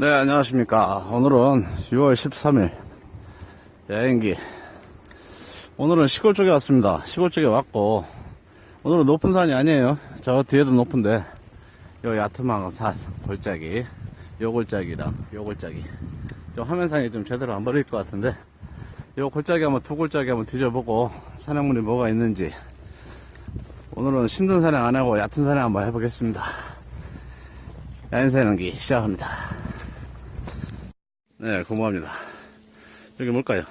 네, 안녕하십니까. 오늘은 6월 13일 여행기. 오늘은 시골 쪽에 왔습니다. 시골 쪽에 왔고, 오늘은 높은 산이 아니에요. 저 뒤에도 높은데, 요 야트망 산, 골짜기, 요 골짜기랑 요 골짜기. 저 화면상이 좀 제대로 안 보일 것 같은데, 요 골짜기 한번, 두 골짜기 한번 뒤져보고, 산행물이 뭐가 있는지, 오늘은 힘든 산행 안 하고 얕은 산행 한번 해보겠습니다. 야인산행기 시작합니다. 네, 고마합니다. 여기 뭘까요?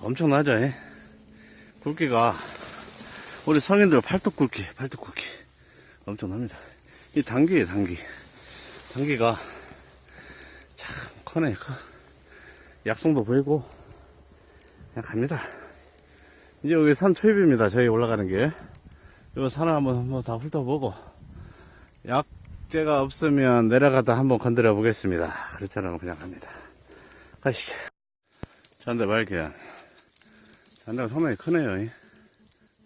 엄청나죠, 예? 굵기가, 우리 성인들 팔뚝 굵기, 팔뚝 굵기. 엄청납니다. 이 단기예요, 단기. 단기가 참 커네, 커. 약송도 보이고, 그냥 갑니다. 이제 여기 산 초입입니다, 저희 올라가는 길. 요 산을 한번, 한번 다 훑어보고, 약 재가 없으면 내려가다 한번 건드려 보겠습니다. 않으면 그냥 갑니다. 가시죠. 잔대 발견. 잔대가 상당히 크네요. 이.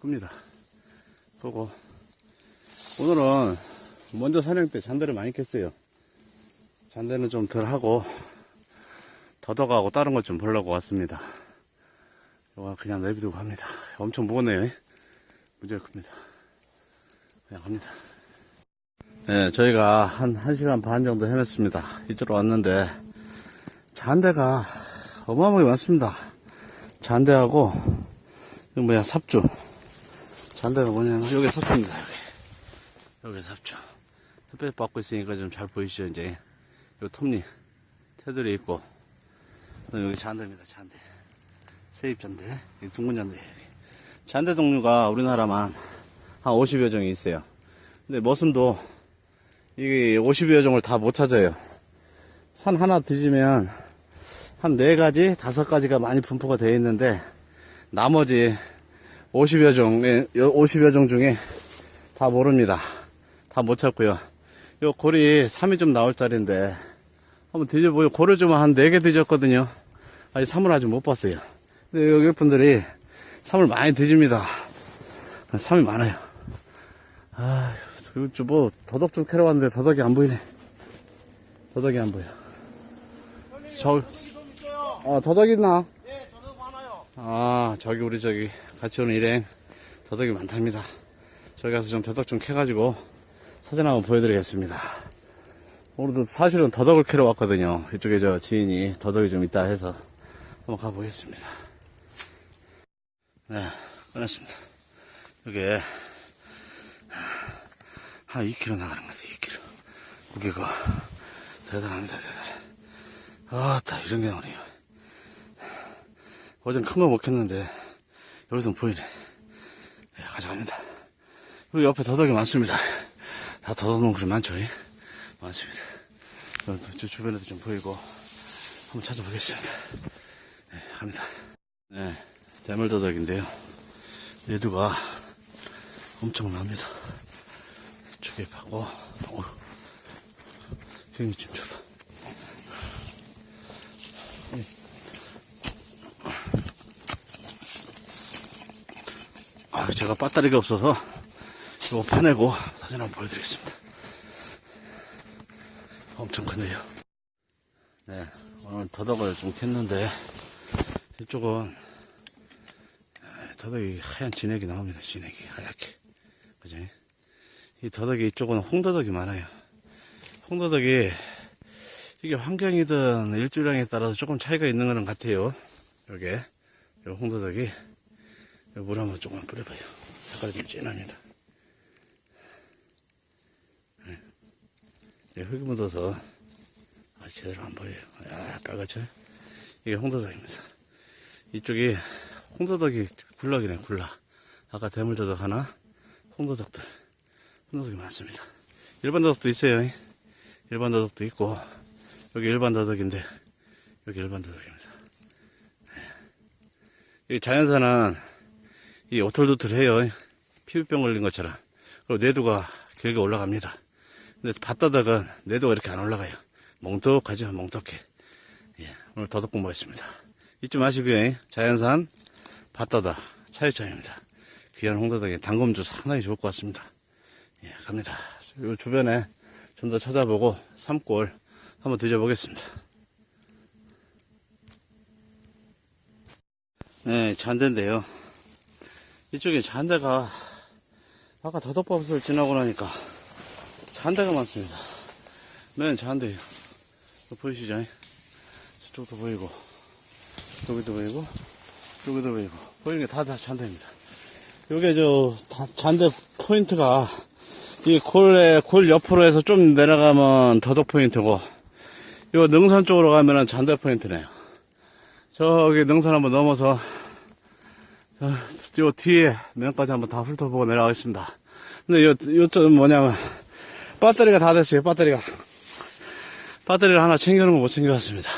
큽니다. 보고. 오늘은 먼저 사냥 때 잔대를 많이 캤어요. 잔대는 좀 덜 하고, 더덕하고 다른 것 좀 보려고 왔습니다. 이거 그냥 내비두고 갑니다. 엄청 무겁네요. 이. 무지하게 큽니다. 그냥 갑니다. 네, 저희가 한 1시간 반 정도 헤맸습니다. 이쪽으로 왔는데, 잔대가 어마어마하게 많습니다. 잔대하고, 이거 뭐야, 삽주. 잔대가 뭐냐면, 여기 삽주입니다, 여기. 여기 삽주. 햇볕 받고 있으니까 좀 잘 보이시죠, 이제. 요 톱니, 테두리 있고, 여기 잔대입니다, 잔대. 세입 잔대, 이 둥근 잔대. 잔대 종류가 우리나라만 한 50여 종이 있어요. 근데 머슴도 이게 50여 종을 다 못 찾아요. 산 하나 뒤지면 한네 가지, 다섯 가지가 많이 분포가 되어 있는데 나머지 50여 종, 50여 종 중에 다 모릅니다. 다 못 찾고요. 요 골이 3이 좀 나올 자리인데 한번 뒤져보요. 골을 좀 한 4개 뒤졌거든요. 아직 3을 아직 못 봤어요. 근데 여기 분들이 3을 많이 뒤집니다. 3이 많아요. 아, 이거 좀 뭐, 더덕 좀 캐러 왔는데 더덕이 안 보이네. 더덕이 안 보여. 저, 아, 더덕 있나? 예, 저도 많아요. 아, 저기 우리 저기 같이 오는 일행 더덕이 많답니다. 저기 가서 좀 더덕 좀 캐가지고 사진 한번 보여드리겠습니다. 오늘도 사실은 더덕을 캐러 왔거든요. 이쪽에 저 지인이 더덕이 좀 있다 해서 한번 가보겠습니다. 네, 꺼냈습니다. 여기에 한 2kg 나가는 것 같아요, 2kg. 무게가 대단합니다, 대단해. 아따, 이런 게 나오네요. 어젠 큰 거 먹혔는데, 여기서 보이네. 네, 가져갑니다. 그리고 옆에 더덕이 많습니다. 다 더덕 농구이 많죠, 예? 많습니다. 저, 저 주변에도 좀 보이고, 한번 찾아보겠습니다. 네, 갑니다. 네, 대물더덕인데요. 얘도가 엄청납니다. 초계파고, 어, 형이 좀 줘봐. 아, 제가 배터리가 없어서 이거 파내고 사진 한번 보여드리겠습니다. 엄청 크네요. 네, 오늘 더덕을 좀 캤는데 이쪽은 더덕이 하얀 진액이 나옵니다. 진액이 하얗게. 그죠? 이 더덕이 이쪽은 홍더덕이 많아요. 홍더덕이 이게 환경이든 일주량에 따라서 조금 차이가 있는 거는 같아요. 요게 요 홍더덕이 요물 한번 조금 뿌려봐요. 색깔이 좀 진합니다. 네. 네, 흙이 묻어서 아, 제대로 안 보여요. 아, 빨갛죠? 이게 홍더덕입니다. 이쪽이 홍더덕이 굴락이네, 굴락. 아까 대물더덕 하나, 홍더덕들. 홍더덕이 많습니다. 일반 더덕도 있어요. 일반 더덕도 있고, 여기 일반 더덕인데, 여기 일반 더덕입니다. 네. 이 자연산은 이 오털도털해요. 피부병 걸린 것처럼. 그리고 내두가 길게 올라갑니다. 근데 밭더덕은 내두가 이렇게 안 올라가요. 멍떡하죠, 멍떡해. 예, 오늘 더덕 공부했습니다. 잊지 마시고요. 자연산 밭더덕 차유점입니다. 귀한 홍더덕에 당금주 상당히 좋을 것 같습니다. 예, 갑니다. 요 주변에 좀 더 찾아보고 산골 한번 드셔보겠습니다. 네, 잔대인데요. 이쪽에 잔대가 아까 더덕버섯을 지나고 나니까 잔대가 많습니다. 맨 잔대요. 보이시죠? 저쪽도 보이고, 여기도 보이고, 여기도 보이고, 보이는 게다다 잔대입니다. 요게 저 다- 잔대 포인트가 이 골에 골 옆으로 해서 좀 내려가면 더덕 포인트고 요 능선 쪽으로 가면은 잔대 포인트네요. 저기 능선 한번 넘어서 저, 요 뒤에 면까지 한번 다 훑어보고 내려가겠습니다. 근데 요 요쪽은 뭐냐면 배터리가 다 됐어요. 배터리가 배터리를 하나 챙겨놓은 거못 챙겨왔습니다.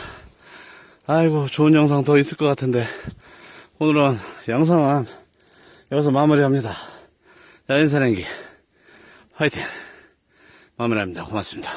아이고 좋은 영상 더 있을 것 같은데 오늘은 영상은 여기서 마무리합니다. 야인사행기 화이팅 마무리합니다. 고맙습니다.